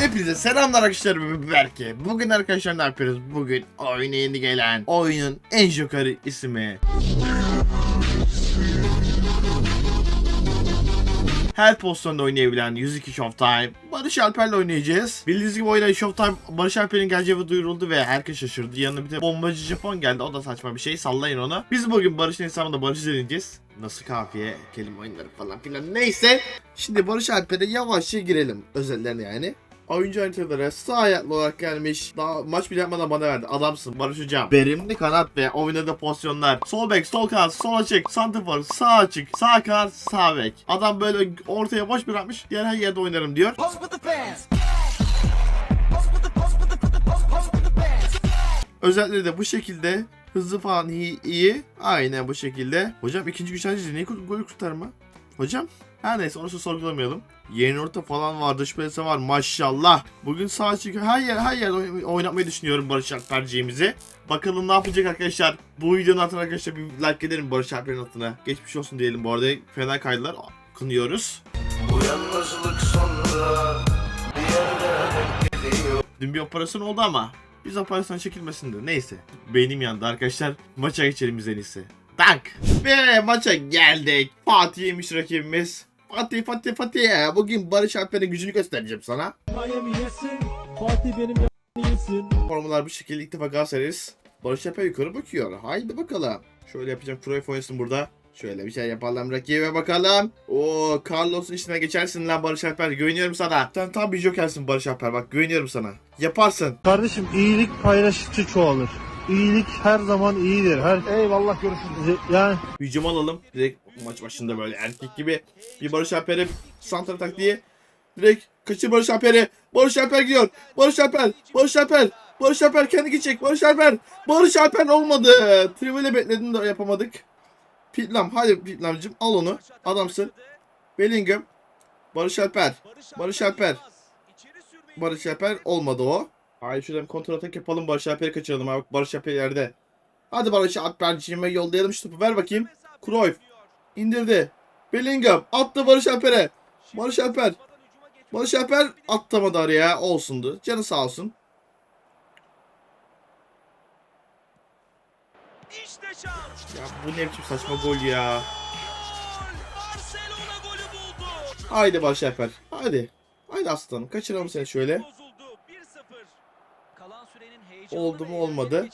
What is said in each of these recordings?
Hepinize selamlar arkadaşlar Berke. Bugün arkadaşlar ne yapıyoruz? Bugün oyuna yeni gelen oyunun en jokarı ismi. Her pozisyonda oynayabilen 102 Showtime. Barış Alper'le oynayacağız. Bildiğiniz gibi oyuna Showtime Barış Alper'in geleceği duyuruldu ve herkes şaşırdı. Yanına bir de bombacı Japon geldi. O da saçma bir şey. Sallayın onu. Biz bugün Barış'ın hesabında Barış'ı deneyeceğiz. Nasıl kafiye, kelime oyunları falan filan. Neyse. Şimdi Barış Alper'e yavaşça girelim. Özellerine yani. Oyuncu haritaları sağ ayaklı olarak gelmiş. Daha maç bile yapmadan bana verdi. Adamsın Barış Hocam. Verimli kanat ve oynadığı pozisyonlar. Sol bek, sol kanat, sol açık, santifor, sağ açık, sağ kanat, sağ bek. Adam böyle ortaya boş bırakmış. Diğer her yerde oynarım diyor. Özellikleri de bu şekilde. Hızlı falan iyi. iyi. Aynen bu şekilde. Hocam ikinci güçlendirici niye gol kurtarma? Hocam? Her neyse onu sorgulamayalım. Yeni orta falan var, dış piyasa var maşallah. Bugün sağ çıkıyor. Her yer her yer oyn- oynatmayı düşünüyorum Barış Alperciğimizi. Bakalım ne yapacak arkadaşlar. Bu videonun altına arkadaşlar bir like edelim Barış Alper'in altına. Geçmiş olsun diyelim bu arada. Fena kaydılar. Kınıyoruz. Bu sonra bir yerlere. Dün bir operasyon oldu ama biz operasyon çekilmesin de neyse. Beynim yandı arkadaşlar. Maça geçelim biz en iyisi. Tak. Ve maça geldik. Fatih'miş rakibimiz. Fatih Fatih Fatih. Bugün Barış Alper'in gücünü göstereceğim sana. Miami yesin. Fatih benim yesin. Formalar bu şekilde ilk defa Galatasaray'ız. Barış Alper yukarı bakıyor. Haydi bakalım. Şöyle yapacağım. Cruyff oynasın burada. Şöyle bir şey yapalım rakibe bakalım. Oo Carlos'un içine geçersin lan Barış Alper. Güveniyorum sana. Sen tam bir jokersin Barış Alper. Bak güveniyorum sana. Yaparsın. Kardeşim iyilik paylaştıkça çoğalır. İyilik her zaman iyidir. Her Eyvallah görüşürüz. Yani Hücum alalım. Direkt maç başında böyle erkek gibi. Bir Barış Alper'e santra taktiği. Direkt kaçır Barış Alper'e. Barış Alper gidiyor. Barış Alper. Barış Alper. Barış Alper kendi gidecek. Barış Alper. Barış Alper olmadı. Trivela bekledim de yapamadık. Pitlam. Hadi Pitlam'cım al onu. Adamsın. Bellingham. Barış Alper. Barış Alper. Barış Alper olmadı o. Hayır şuradan kontrol atak yapalım. Barış Alper'i kaçıralım. Abi Barış Alper yerde. Hadi Barış Alper'cime yollayalım şu topu. Ver bakayım. Cruyff. indirdi. Bellingham attı Barış Alper'e. Barış Alper. Barış Alper atlamadı araya. Olsundu. Canı sağ olsun. Ya bu ne biçim saçma gol ya. Haydi Barış Alper. Hadi. Haydi aslanım. Kaçıralım seni şöyle. Oldu mu, olmadı.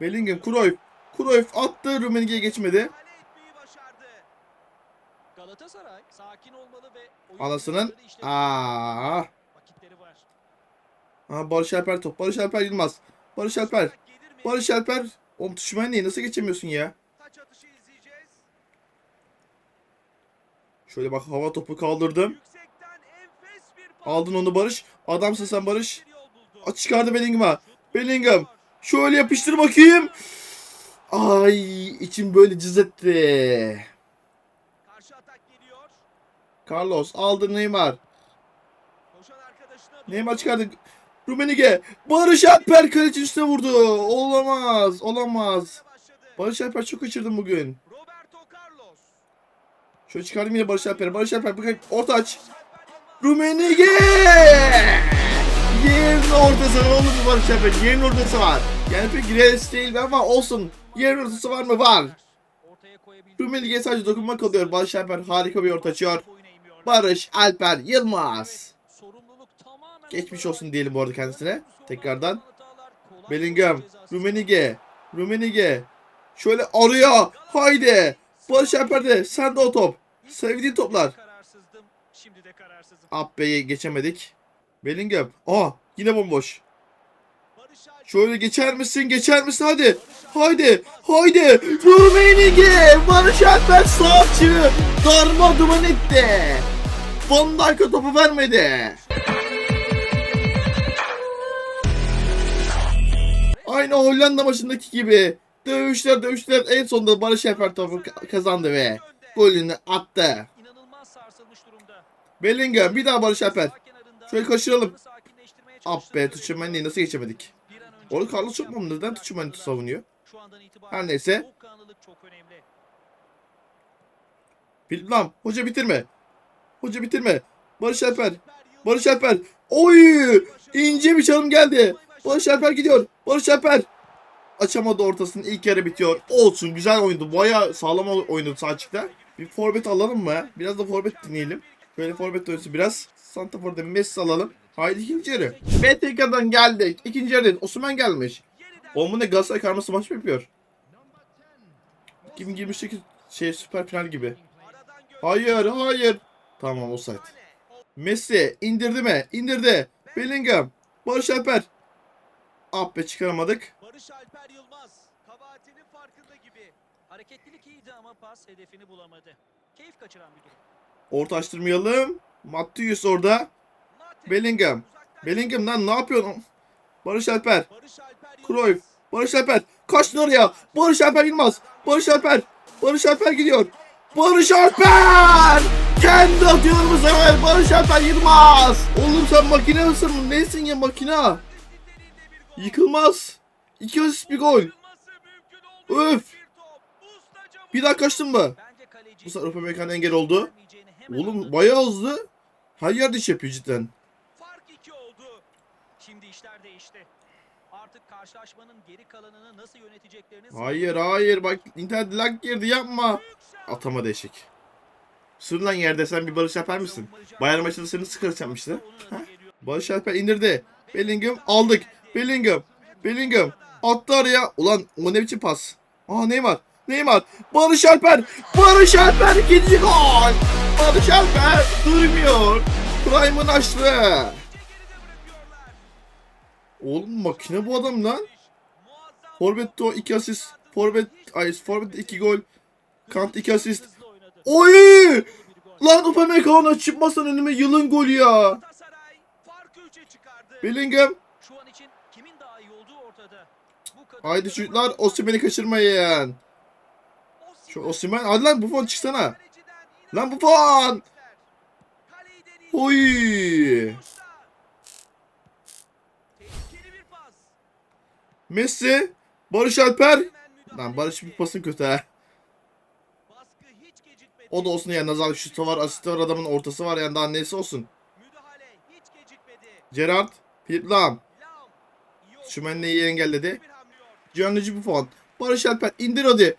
Bellingham. Cruyff. Cruyff attı. Rumenige'ye geçmedi. Galatasaray sakin olmalı ve Anasının. Aa. Vakitleri var. Ha, Barış Alper top. Barış Alper Yılmaz. Barış Alper. Barış Alper. Oğlum tuşman niye? Nasıl geçemiyorsun ya? Şöyle bak hava topu kaldırdım. Pas. Aldın onu Barış. Adamsın sen Barış. Aç çıkardı Bellingham'a. Bellingham. Şöyle yapıştır bakayım. Ay içim böyle cız etti. Carlos aldı Neymar. Neymar çıkardı. Rumenige. Barış Alper kaleci üstüne vurdu. Olamaz. Olamaz. Barış Alper çok kaçırdım bugün. Şöyle çıkardım yine Barış Alper'i. Barış Alper bakın orta aç. Rumenige. Yerin ortası var oğlum bu Barış Alper. Yerin ortası var. Yani pek Gres değil ama olsun. Yerin ortası var mı? Var. Rumelige'ye sadece dokunmak kalıyor. Barış Alper harika bir orta açıyor. Barış Alper Yılmaz. Geçmiş olsun diyelim bu arada kendisine. Tekrardan. Bellingham. Rumenige. Rumenige. Şöyle arıyor. Haydi. Barış Alper de. Sen de o top. Sevdiğin toplar. Abbe'yi geçemedik. Bellingham. Aa yine bomboş. Şöyle geçer misin? Geçer misin? Hadi. Haydi. Haydi. Rumenige. Barış Alper sağ açığı. Darma duman etti. Van Dijk'a topu vermedi. Aynı Hollanda maçındaki gibi. Dövüşler dövüşler en sonunda Barış Alper topu ka- kazandı ve golünü attı. Bellingham bir daha Barış Alper. Şöyle kaçıralım. Ah be Tuchumani'yi nasıl geçemedik? Orada Carlos çok mu? Neden Tuchumani savunuyor? Her neyse. Bilmem. Hoca bitirme. Hoca bitirme. Barış Alper. Barış Alper. Oy! İnce bir çalım geldi. Barış Alper gidiyor. Barış Alper. Açamadı ortasını. İlk yarı bitiyor. Olsun güzel oyundu. Baya sağlam oynadı sağ açıkta. Bir forvet alalım mı? Biraz da forvet dinleyelim. Böyle forvet oyuncusu biraz. Santafor'da Messi alalım. Haydi ikinci yarı. BTK'dan geldik. İkinci yarı. Osman gelmiş. O mu ne Galatasaray karması maç mı yapıyor? 2028 şey süper final gibi. Hayır hayır. Tamam offside. Messi indirdi mi? İndirdi. Bellingham. Barış Alper. Ah be çıkaramadık. Barış Alper Yılmaz kabahatinin farkında gibi. Hareketlilik iyiydi ama pas hedefini bulamadı. Keyif kaçıran bir durum. Orta açtırmayalım. Mattius orada. Bellingham. Bellingham lan ne yapıyorsun? Barış Alper. Cruyff. Barış Alper. Kaçtın oraya. Barış Alper Yılmaz. Barış Alper. Barış Alper gidiyor. Barış Alper! Kendi atıyor bu sefer. Barış Alper Yılmaz. Oğlum sen makine mısın? Nesin ya makina? Yıkılmaz. İki asist bir gol. Öf. bir daha kaçtın mı? Bu sefer Upamecano engel oldu. Oğlum bayağı hızlı. Her yerde iş yapıyor cidden. fark iki oldu. Şimdi işler değişti. Artık karşılaşmanın geri kalanını nasıl yöneteceklerini Hayır hayır bak internet lag girdi yapma. Atama değişik. Sırlan yerde sen bir Barış Alper misin? Bayern maçında seni yapmıştı. Barış Alper indirdi. Bellingham aldık. Bellingham. Bellingham. Attı araya. Ulan o ne biçim pas? Aa Neymar. Neymar. Barış Alper. Barış Alper ikinci gol. Barış Alper durmuyor. Prime'ın açtı. Oğlum makine bu adam lan. Forvetto 2 asist. Forvet ay Forvet 2 gol. Kant 2 asist. Oy! Lan Upamecano çıkmasan önüme yılın golü ya. Bellingham. Haydi çocuklar Osimhen'i kaçırmayın. Şu Osimhen hadi lan Buffon çıksana. Lan. Kaleyi deneyecek. Oy! Messi. Barış Alper. Lan Barış bir pasın kötü ha. O da olsun ya nazar şutu var, asisti var, adamın ortası var yani daha neyse olsun. Gerard. Philip Lam. Şümenne'yi engelledi. Hamlıyor. Gianluigi Buffon. Barış Alper indir hadi.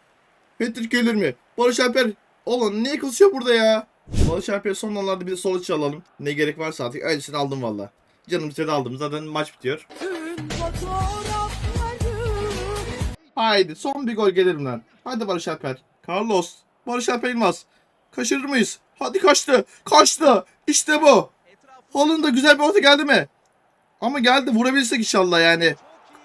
Patrick gelir mi? Barış Alper. Oğlum niye kızıyor burada ya? Barış Alper son anlarda bir de sol alalım. Ne gerek varsa artık. Öylesini aldım valla. Canım istedi aldım. Zaten maç bitiyor. Haydi son bir gol gelirim lan. Hadi Barış Alper. Carlos. Barış Alper Yılmaz. Kaçırır mıyız? Hadi kaçtı. Kaçtı. İşte bu. Holland da güzel bir orta geldi mi? Ama geldi vurabilsek inşallah yani.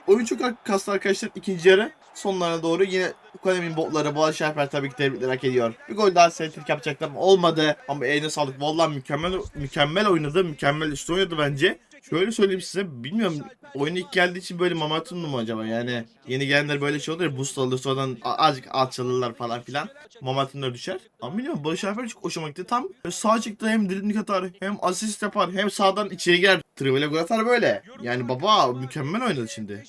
Oyun çok kaslı arkadaşlar ikinci yarı. Sonlarına doğru yine Ukalemin botları Barış Alper tabii ki tebrikler hak ediyor. Bir gol daha sentrik yapacaktım olmadı. Ama eline sağlık. Vallahi mükemmel mükemmel oynadı. Mükemmel üstü oynadı bence. Şöyle söyleyeyim size bilmiyorum oyun ilk geldiği için böyle momentumlu mu acaba yani yeni gelenler böyle şey olur ya boost alır sonradan azıcık alçalırlar falan filan momentumları düşer. Ama bilmiyorum Barış Alper çok hoşuma gitti tam sağ çıktı hem dribling atar hem asist yapar hem sağdan içeri girer trivela gol atar böyle yani baba mükemmel oynadı şimdi.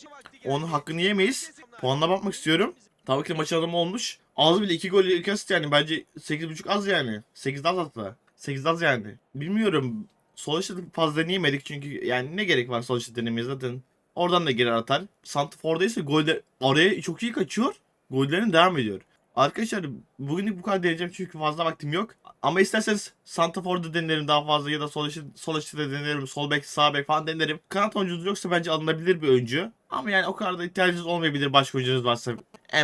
Onun hakkını yemeyiz. Puanına bakmak istiyorum. Tabii ki maçın adamı olmuş. Az bile 2 gol ilk asist yani. Bence 8.5 az yani. 8 az hatta. 8 az yani. Bilmiyorum. Sol işte fazla deneyemedik çünkü yani ne gerek var sol işte denemeye zaten. Oradan da girer atar. Santrfor'da ise golde araya çok iyi kaçıyor. Gollerin devam ediyor. Arkadaşlar bugünlük bu kadar deneyeceğim çünkü fazla vaktim yok. Ama isterseniz Santrafor'da denerim daha fazla ya da sol içi, sol içi de denerim. Sol bek, sağ bek falan denerim. Kanat oyuncunuz yoksa bence alınabilir bir oyuncu. Ama yani o kadar da ihtiyacınız olmayabilir başka oyuncunuz varsa.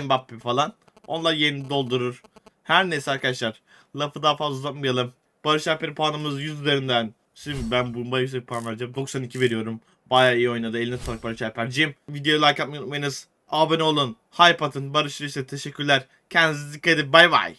Mbappe falan. Onlar yerini doldurur. Her neyse arkadaşlar. Lafı daha fazla uzatmayalım. Barış Alper puanımız 100 üzerinden. Şimdi ben bu Barış Alper puan vereceğim. 92 veriyorum. Bayağı iyi oynadı. Eline sağlık Barış Alper'cim. Videoyu like atmayı unutmayınız. Abone olun. Hype atın. Barış ise teşekkürler. Kendinize dikkat edin. Bay bay.